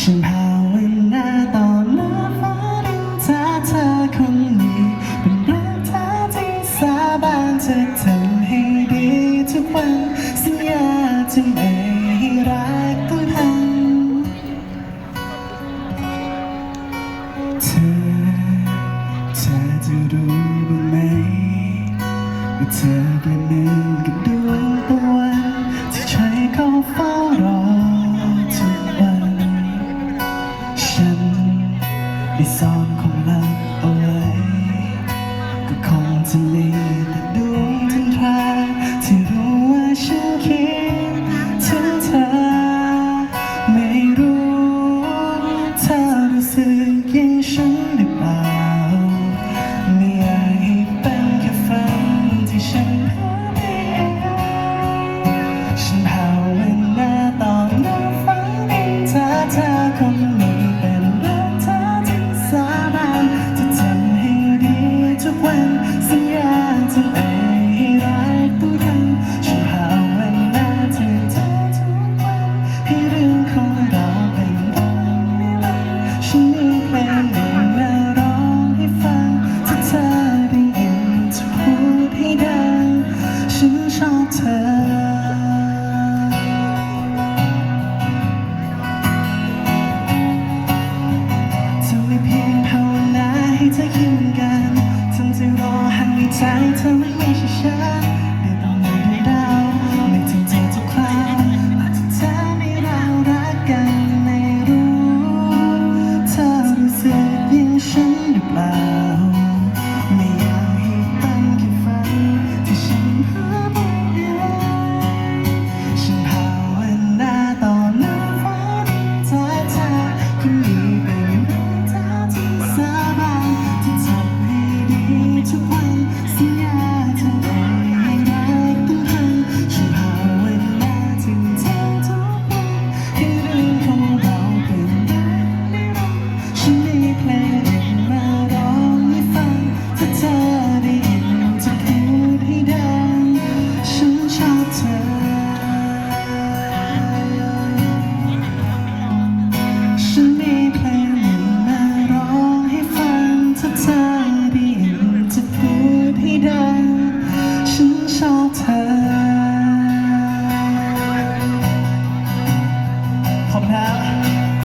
ฉันภาวนาต่อหน้าฟ้าดินถ้าเธอคนนี้เป็นรักแท้ที่สาบานจะทำให้ดีทุกวันสัญญาจะไม่ให้รักต้องพังเธอเธอจะรู้บ้างไหมว่าเธอเป็นหนึ่งกับ ซ่อนความลับเอาไว้ ก็คงจะมีแต่ดวงจันทราที่รู้ว่าฉันคิดถึงเธอ ไม่รู้เธอรู้สึกยังฉันหรือเปล่า ชอบเธอทำไม่เพียงภาวนาให้เธอคิด